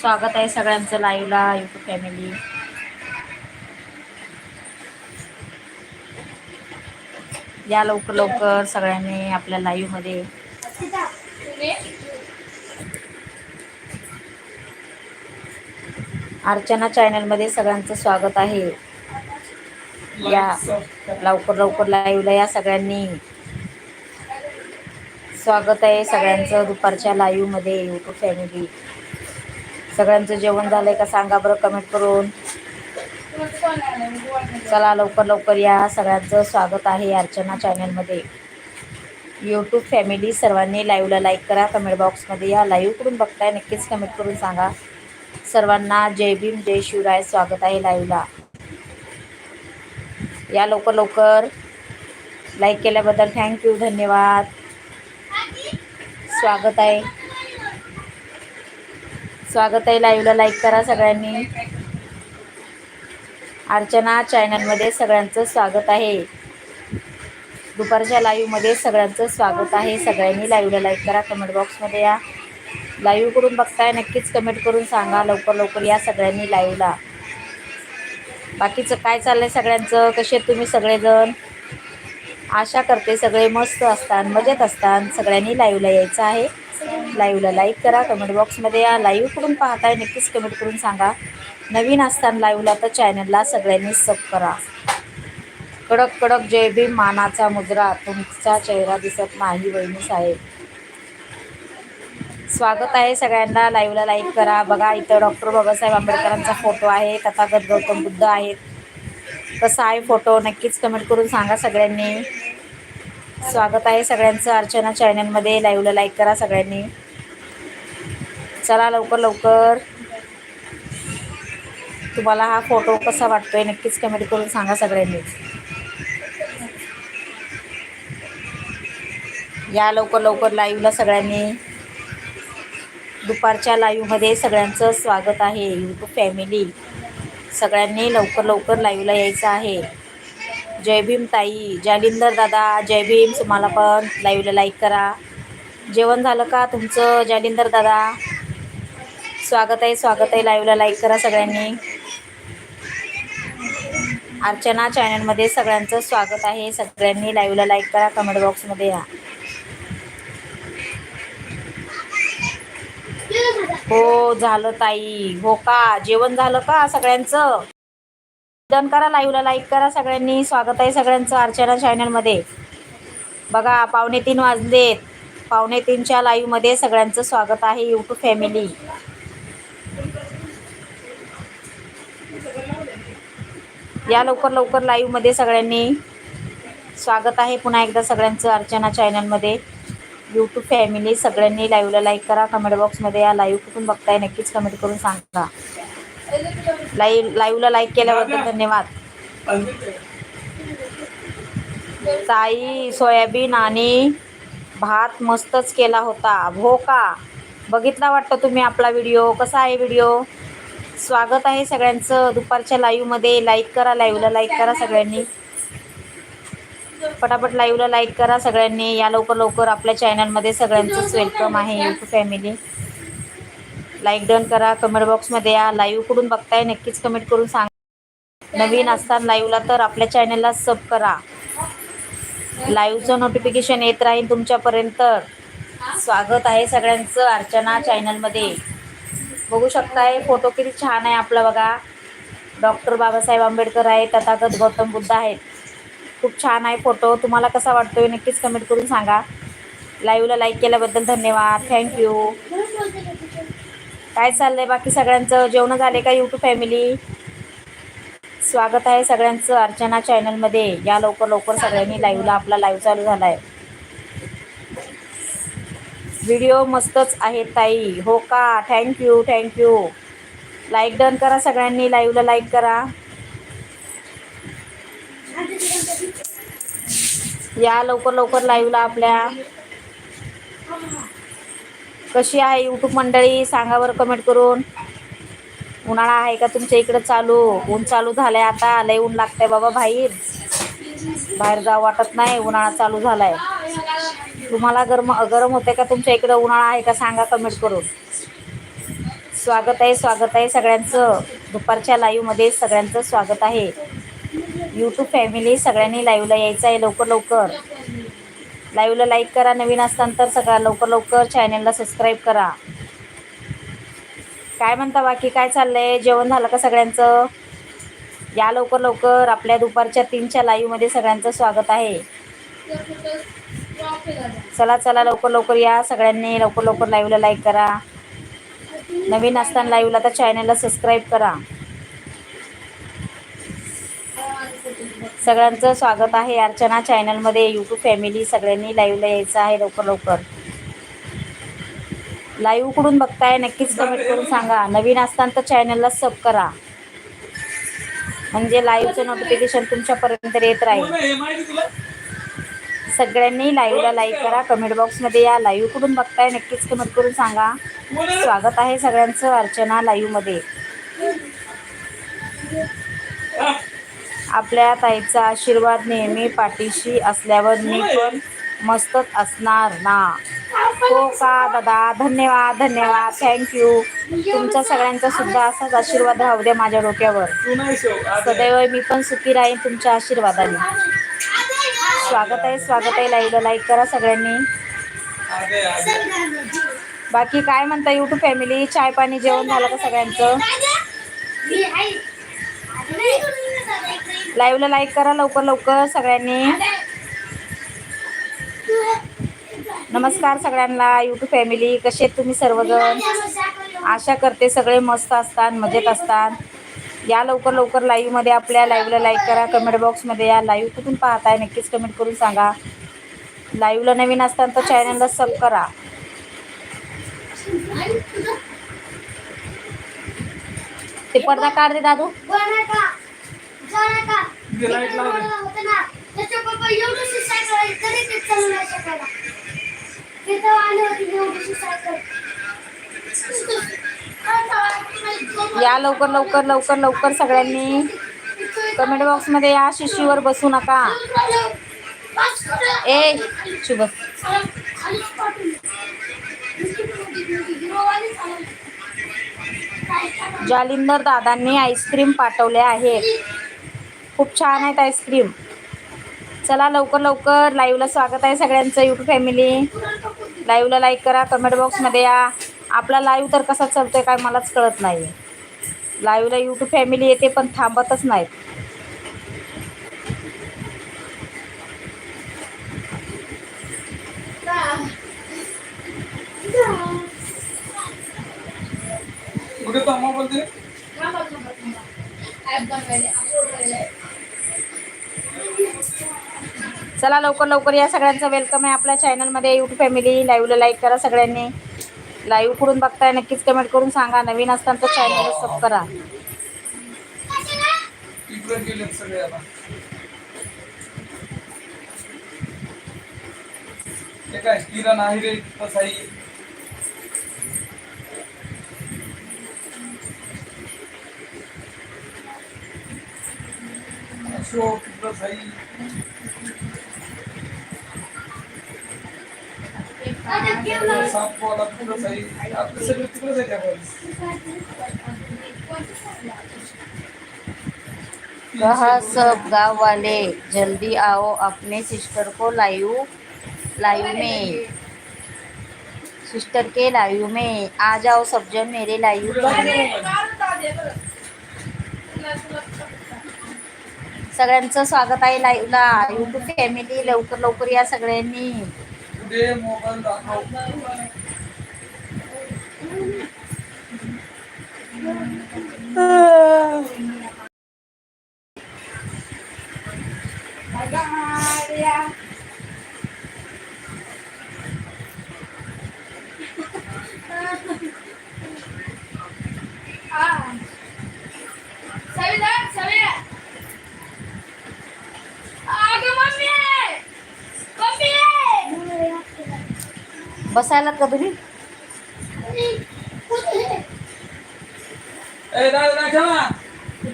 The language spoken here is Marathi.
स्वागत आहे सगळ्यांचं लाईव्हला युट्यूब फॅमिली या लवकर लवकर सगळ्यांनी आपल्या लाईव्हमध्ये अर्चना चॅनलमध्ये सगळ्यांचं स्वागत आहे. या लवकर लवकर लाईव्हला या सगळ्यांनी. स्वागत आहे सगळ्यांचं दुपारच्या लाईव्हमध्ये युट्यूब फॅमिली सगळ्यांचं जेवण झालंय का सांगा बरं कमेंट करून. चला लवकर लवकर या. सगळ्यांचं स्वागत आहे अर्चना चॅनलमध्ये यूट्यूब फॅमिली सर्वांनी लाईव्हला लाईक करा. कमेंट बॉक्समध्ये या. लाईव्हकडून बघताय? नक्कीच कमेंट करून सांगा. सर्वांना जय भीम जय शिवराय. स्वागत आहे लाईव्हला या लवकर लवकर. लाईक केल्याबद्दल थँक्यू धन्यवाद. स्वागत आहे. स्वागत आहे लाईव्हला लाईक करा सगळ्यांनी. अर्चना चॅनलमध्ये सगळ्यांचं स्वागत आहे. दुपारच्या लाईव्हमध्ये सगळ्यांचं स्वागत आहे. सगळ्यांनी लाईव्हला लाईक करा. कमेंट बॉक्समध्ये या. लाईव्ह करून बघताय नक्कीच कमेंट करून सांगा. लवकर लवकर या सगळ्यांनी लाईव्हला बाकीचं काय चाललंय सगळ्यांचं? कसे तुम्ही सगळेजण? आशा करते सगळे मस्त असतात मजेत असतात. सगळ्यांनी लाईव्हला यायचं आहे. लाईव्हला लाईक करा. कमेंट बॉक्समध्ये या लाईव्ह करून पाहताय. नक्कीच कमेंट करून सांगा. नवीन असताना लाईव्हला तर चॅनलला सगळ्यांनी सब करा. कडक कडक जय भीम. मानाचा मुद्रा तुमचा चेहरा दिसत नाही बहिणी साहेब. स्वागत आहे सगळ्यांना. लाईव्हला लाईक करा. बघा इथं डॉक्टर बाबासाहेब आंबेडकरांचा फोटो आहे. तथागत गौतम बुद्ध आहेत. कसा आहे फोटो नक्कीच कमेंट करून सांगा सगळ्यांनी. स्वागत आहे सगळ्यांचं अर्चना चॅनलमध्ये. लाईव्हला लाईक करा सगळ्यांनी. चला लवकर लवकर. तुम्हाला हा फोटो कसा वाटतोय नक्कीच कमेंट करून सांगा सगळ्यांनी. या लवकर लवकर लाईव्हला सगळ्यांनी. दुपारच्या लाईव्हमध्ये सगळ्यांचं स्वागत आहे. यूट्यूब फॅमिली सगळ्यांनी लवकर लवकर लाईव्हला यायचं आहे. जय भीम ताई जालिंदर दादा जय भीम. तुम्हाला पण लाईव्हला लाईक करा. जेवण झालं का तुमचं जालिंदर दादा? स्वागत आहे स्वागत आहे. लाईव्हला लाईक करा सगळ्यांनी. अर्चना चॅनलमध्ये सगळ्यांचं स्वागत आहे. सगळ्यांनी लाईव्हला लाईक करा कमेंट बॉक्समध्ये या. हो झालं ताई. हो का? जेवण झालं का सगळ्यांचं? डन करा लाईव्हला लाईक करा सगळ्यांनी. स्वागत आहे सगळ्यांचं अर्चना चॅनलमध्ये. बघा पावणे तीन वाजलेत. पावणे तीनच्या लाईव्हमध्ये सगळ्यांचं स्वागत आहे यूट्यूब फॅमिली या लवकर लवकर लाईव्हमध्ये सगळ्यांनी स्वागत आहे. पुन्हा एकदा सगळ्यांचं अर्चना चॅनलमध्ये. यूट्यूब फॅमिली सगळ्यांनी लाईव्हला लाईक करा. कमेंट बॉक्समध्ये या लाईव्ह कुठून बघताय नक्कीच कमेंट करून सांगा. लाईव्ह लाईव्हला लाईक केल्याबद्दल धन्यवाद. ताई सोयाबीन आणि भात मस्तच केला होता. हो का? बघितला वाटतं तुम्ही आपला व्हिडिओ कसा आहे व्हिडिओ स्वागत आहे सगळ्यांचं. दुपारच्या लाईव्हमध्ये लाईक करा लाईव्हला लाईक करा सगळ्यांनी. पटापट लाईव्हला लाईक करा सगळ्यांनी. या लवकर लवकर आपल्या चॅनलमध्ये सगळ्यांचंच वेलकम आहे यूट्यूब फॅमिली लाईक डन करा कमेंट बॉक्समध्ये या. लाईव्ह कुठून बघताय नक्कीच कमेंट करून सांगा. नवीन असताना लाईव्हला तर आपल्या चॅनलला सब करा. लाईव्हचं नोटिफिकेशन येत राहील तुमच्यापर्यंत. स्वागत आहे सगळ्यांचं अर्चना चॅनलमध्ये बघू शकताय फोटो किती छान आहे आपला बघा. डॉक्टर बाबासाहेब आंबेडकर आहे तथागत गौतम बुद्ध आहेत. खूप छान आहे फोटो तुम्हाला कसा वाटतोय नक्कीच कमेंट करून सांगा. लाईव्हला लाईक केल्याबद्दल धन्यवाद. थँक्यू काय चाललंय? बाकी सगळ्यांचं जेवण झाले का यूट्यूब फॅमिली स्वागत आहे सगळ्यांचं अर्चना चॅनलमध्ये या लवकर लवकर सगळ्यांनी लाईव्हला आपला लाईव्ह चालू झाला आहे व्हिडिओ मस्तच आहे ताई. हो का? थँक्यू थँक्यू लाईक डन करा सगळ्यांनी. लाईव्हला लाईक करा. या लवकर लवकर लाईव्हला आपल्या. कशी आहे यूट्यूब मंडळी? सांगा बरं कमेंट करून. उन्हाळा आहे का तुमच्या इकडं चालू? ऊन चालू झालंय आता. लय ऊन लागतंय बाबा बाहेर बाहेर जावं वाटत नाही. उन्हाळा चालू झालाय. तुम्हाला गरम गरम होते का तुमच्या इकडं? उन्हाळा आहे का? सांगा कमेंट करून. स्वागत आहे स्वागत आहे सगळ्यांचं. दुपारच्या लाईव्हमध्ये सगळ्यांचं स्वागत आहे. यूट्यूब फॅमिली सगळ्यांनी लाईव्हला यायचं आहे लवकर लवकर. लाईव्हला लाईक करा. नवीन असताना तर सगळा लवकर लवकर चॅनलला सबस्क्राईब करा. काय म्हणता बाकी? काय चाललंय? जेवण झालं का सगळ्यांचं? या लवकर लवकर आपल्या दुपारच्या तीनच्या लाईव्हमध्ये सगळ्यांचं स्वागत आहे. चला चला लवकर लवकर या. सगळ्यांनी लवकर लवकर लाईव्हला लाईक करा. नवीन असताना लाईव्हला तर चॅनलला सबस्क्राईब करा. सगळ्यांचं स्वागत आहे अर्चना चॅनलमध्ये. यूट्यूब फॅमिली सगळ्यांनी लाईव्हला यायचं आहे लवकर लवकर. लाईव्ह कुठून बघताय नक्कीच कमेंट करून सांगा. नवीन असताना तर चॅनलला सब करा. म्हणजे लाईव्हचं नोटिफिकेशन तुमच्यापर्यंत येत राहील. सगळ्यांनी लाईव्हला लाईक करा. कमेंट बॉक्समध्ये या. लाईव्ह कुठून बघताय नक्कीच कमेंट करून सांगा. स्वागत आहे सगळ्यांचं अर्चना लाईव्हमध्ये आपल्या ताईचा आशीर्वाद नेहमी पाठीशी असल्यावर मी पण मस्तच असणार ना. हो का दादा? धन्यवाद धन्यवाद. थँक्यू तुमच्या सगळ्यांचा सुद्धा असाच आशीर्वाद राहू द्या माझ्या डोक्यावर. सदैव मी पण सुखी राहीन तुमच्या आशीर्वादाने. स्वागत आहे स्वागत आहे लाईव्हला लाईक करा सगळ्यांनी. बाकी काय म्हणता यूट्यूब फॅमिली चाय पाणी जेवण झालं का सगळ्यांचं? लाईव्हला लाईक करा लवकर लवकर सगळ्यांनी. नमस्कार सगळ्यांना यूट्यूब फॅमिली कसे आहेत तुम्ही सर्वजण? आशा करते सगळे मस्त असतात मजेत असतात. या लवकर लवकर लाईव्हमध्ये आपल्या लाईव्हला लाईक करा कमेंट बॉक्समध्ये या लाईव्ह कुठून पाहताय नक्कीच कमेंट करून सांगा. लाईव्हला नवीन असतात तर चॅनलला सब करा. ते पडदा काढ दे दादू. या लवकर लवकर लवकर लवकर सगळ्यांनी. कमेंट बॉक्समध्ये या शिशीवर बसू नका. ए शुभ. जालिंदर दादांनी आईस्क्रीम पाठवल्या आहेत. खूप छान आहेत आईस्क्रीम. चला लवकर लवकर लाईव्हला स्वागत आहे सगळ्यांचं यूट्यूब फॅमिली लाईव्हला लाईक करा कमेंट बॉक्समध्ये या. आपला लाईव्ह तर कसा चालतोय काय मलाच कळत नाही लाईव्हला यूट्यूब फॅमिली येते पण थांबतच नाहीत. मोबाईल चला लवकर लवकर या सगळ्यांचं वेलकम आहे आपल्या चॅनलमध्ये यूट्यूब फॅमिली लाईव्हला लाईक करा सगळ्यांनी. लाईव्ह कुठून बघताय नक्कीच कमेंट करून सांगा. नवीन असताना तर चॅनलला सब करा. किरण आहे रे अशोक सापवाला आपलं सगळं तिकडंच आहे त्या कहा सब गांव वाले जल्दी आओ अपने सिस्टर को लाइव लाइव में। सिस्टर के लाइव में। आ जाओ सब जन मेरे लाइव पर सगळ्यांचं स्वागत आहे लाईव्हला युट्यूब फॅमिली लवकर लवकर या सगळ्यांनी. 对，莫干的好。बसायला का तुम्ही ए दादा ठेवा